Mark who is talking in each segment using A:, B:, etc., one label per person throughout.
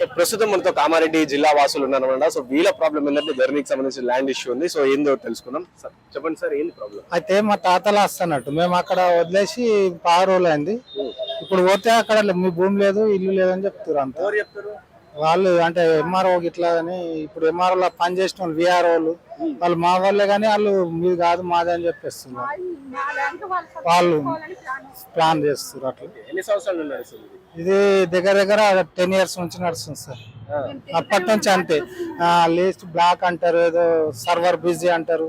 A: So ప్రస్తుతం మనతో కామారెడ్డి జిల్లా వాసులు ఉన్నారన్నమాట. సో వీళ్ళ ప్రాబ్లం ఏంటంటే ధరణికి సంబంధించిన ల్యాండ్ ఇష్యూ ఉంది. సో ఏందో తెలుసుకుందాం. సార్ చెప్పండి సార్ ఏంది ప్రాబ్లం
B: అయితే మా తాతలు వస్తున్నట్టు మేము అక్కడ వదిలేసి రోజులు అయింది ఇప్పుడు పోతే అక్కడ మీ భూమి లేదు ఇల్లు లేదని చెప్తారు అంత.
A: ఎవరు చెప్తారు?
B: వాళ్ళు అంటే ఎంఆర్ఓ ఇట్లా అని ఇప్పుడు ఎంఆర్ఓ లో పని చేసిన వాళ్ళు విఆర్ఓలు వాళ్ళు మా వాళ్ళే కానీ వాళ్ళు మీది కాదు మాదే అని చెప్పేస్తున్నారు. వాళ్ళు ప్లాన్ చేస్తారు అట్లా.
A: ఎన్ని సంవత్సరాలు ఇది?
B: దగ్గర దగ్గర టెన్ ఇయర్స్ నుంచి నడుస్తుంది సార్. అప్పటి నుంచి అంతే. లీస్ట్ బ్లాక్ అంటారు ఏదో సర్వర్ బిజీ అంటారు.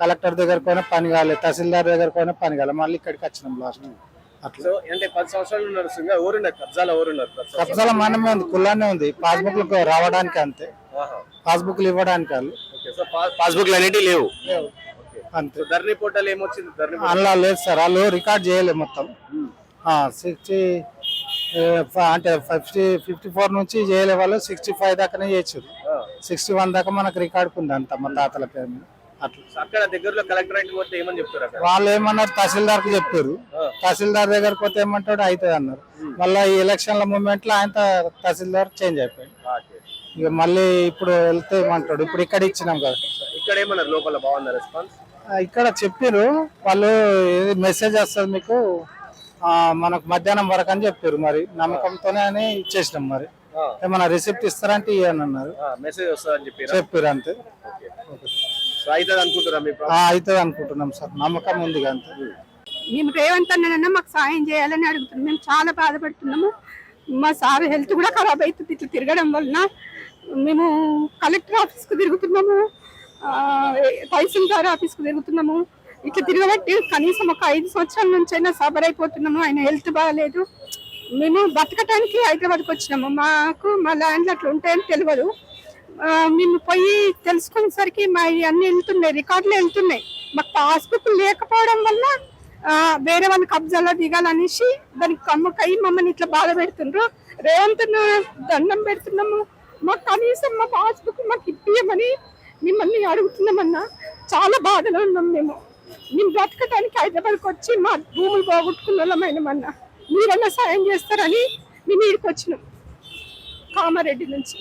B: కలెక్టర్ దగ్గర పోయినా పని కాలేదు తహసీల్దార్ దగ్గర పోయినా పని కాలేదు. మళ్ళీ ఇక్కడికి వచ్చినాం లాస్ట్ అట్లా.
A: అంటే పది సంవత్సరాలు నడుస్తుంది ఎవరున్నారు కబ్జాలు ఎవరున్నారు?
B: కబ్జాల మనమే ఉంది కుల్లానే ఉంది. పాస్బుక్ రావడానికి అంతే. పాస్బుక్లు ఇవ్వడానికి వాళ్ళు.
A: పాస్బుక్లు అనేటివి లేవు.
B: అంతే.
A: సో ధరణి పోర్టల్ ఏమొచ్చింది? పోర్టల్?
B: అందులో లేదు సార్ వాళ్ళు రికార్డ్ చేయలేదు మొత్తం. సిక్స్టీ అంటే ఫిఫ్టీ ఫిఫ్టీ ఫోర్ నుంచి చేయలే వాళ్ళు సిక్స్టీ ఫైవ్ దాకానే చేయొచ్చు. సిక్స్టీ వన్ దాకా మనకు రికార్డ్ ఉంది అంత మా తాతల పేరు మీద. అట్లా.
A: అక్కడ దగ్గరలో కలెక్టరేట్ పోతే ఏమని చెప్తారు
B: వాళ్ళు ఏమన్నారు? తహసీల్దార్కి చెప్పారు. తహసీల్దార్ దగ్గరకు పోతే ఏమంటాడు? అవుతుంది అన్నారు. మళ్ళీ ఈ ఎలక్షన్ల మూమెంట్లో ఆయన తహసీల్దార్ చేంజ్ అయిపోయాడు.
A: ఓకే.
B: ఇక మళ్ళీ ఇప్పుడు వెళ్తే ఏమంటాడు? ఇప్పుడు ఇక్కడ ఇచ్చినాం కదా.
A: ఇక్కడ ఏమన్నారు? లోపల బాగుందా రెస్పాన్స్?
B: ఇక్కడ చెప్పారు వాళ్ళు ఏది మెసేజ్ వస్తుంది మీకు? మనకు మధ్యాహ్నం వరకు అని చెప్పారు మరి. నమ్మకంతోనే అని ఇచ్చేసినాం మరి. ఏమన్నా రిసిప్ట్ ఇస్తారంటే ఇవ్వని అన్నారు
A: మెసేజ్ వస్తుందని చెప్పారు?
B: చెప్పారు అంతే.
A: అవుతుంది అనుకుంటారా మీ
B: ఆ, అవుతుంది అనుకుంటున్నాం సార్. నమ్మకం ఉంది అంతే.
C: మేము రేవంత్ అన్న మాకు సాయం చేయాలని అడుగుతున్నాం. మేము చాలా బాధపడుతున్నాము. మా సార్ హెల్త్ కూడా ఖరాబ్ అవుతుంది. ఇట్లా తిరగడం వలన మేము కలెక్టర్ ఆఫీస్కి తిరుగుతున్నాము. తహసీల్దార్ ఆఫీస్కి తిరుగుతున్నాము. ఇట్లా తిరగబట్టి కనీసం ఒక ఐదు సంవత్సరాల నుంచి అయినా సబర్ అయిపోతున్నాము. ఆయన హెల్త్ బాగాలేదు. మేము బతకటానికి హైదరాబాద్కి వచ్చినాము. మాకు మా ల్యాండ్లు అట్లా ఉంటాయని తెలియదు. మేము పోయి తెలుసుకునేసరికి మా అన్ని వెళ్తున్నాయి రికార్డులు వెళ్తున్నాయి. మాకు పాస్బుక్ లేకపోవడం వల్ల వేరే వాళ్ళ కబ్జాలో దిగాలనేసి దానికి కమ్మకై మమ్మల్ని ఇట్లా బాధ పెడుతుండ్రు. రేవంత్ దండం పెడుతున్నాము. మాకు కనీసం మా పాస్బుక్ మాకు ఇప్పియమని మిమ్మల్ని అడుగుతున్నామన్నా. చాలా బాధలో ఉన్నాం మేము. మేము బ్రతకడానికి హైదరాబాద్కి వచ్చి మా భూములు పోగొట్టుకున్న వాళ్ళమైనమన్నా. మీరన్నా సాయం చేస్తారని మేము ఇక్కడికి వచ్చినాం. కామారెడ్డి నుంచి.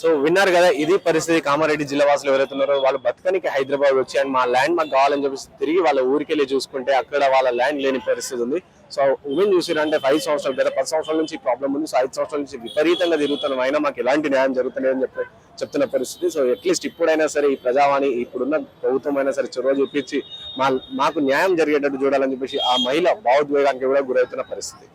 A: సో విన్నారు కదా ఇది పరిస్థితి. కామారెడ్డి జిల్లా వాసులు ఎవరైతే ఉన్నారో వాళ్ళు బతకనికి హైదరాబాద్ వచ్చి అండ్ మా ల్యాండ్ మాకు కావాలని చెప్పేసి తిరిగి వాళ్ళ ఊరికెళ్ళి చూసుకుంటే అక్కడ వాళ్ళ ల్యాండ్ లేని పరిస్థితి ఉంది. సో ఉమెన్ చూసిరంటే ఫైవ్ సంవత్సరాలు గత పది సంవత్సరాల నుంచి ప్రాబ్లం ఉంది. సో ఐదు సంవత్సరాల నుంచి విపరీతంగా తిరుగుతున్నాం. అయినా మాకు ఎలాంటి న్యాయం జరుగుతలేదని చెప్పి చెప్తున్న పరిస్థితి. సో అట్లీస్ట్ ఇప్పుడైనా సరే ఈ ప్రజావాణి ఇప్పుడున్న ప్రభుత్వం అయినా సరే చొరవ చూపించి మా మాకు న్యాయం జరిగేటట్టు చూడాలని చెప్పేసి ఆ మహిళ భావోద్వేగానికి కూడా గురవుతున్న పరిస్థితి.